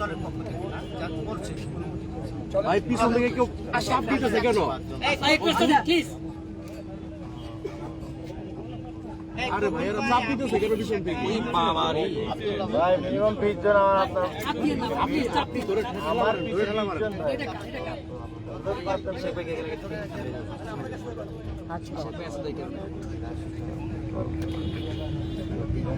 দলের পক্ষ থেকে যা করছে ভাই পিছন থেকে কেউ চাপ দিতেছে কেন আরে ভাই এরা চাপ দিতেছে কেন পিছন থেকে ভাই মিনিমাম বিশ জন আমার আপনার আপনি চাপ দিয়ে ধরে আমার ধরে ঠেলা মারেন। জন ভাই এই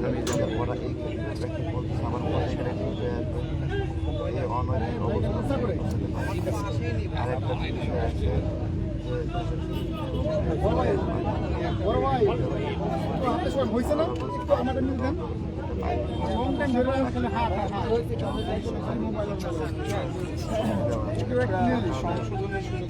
আমি যখন ওরা নিয়ে দিন। সংশোধনের সুযোগ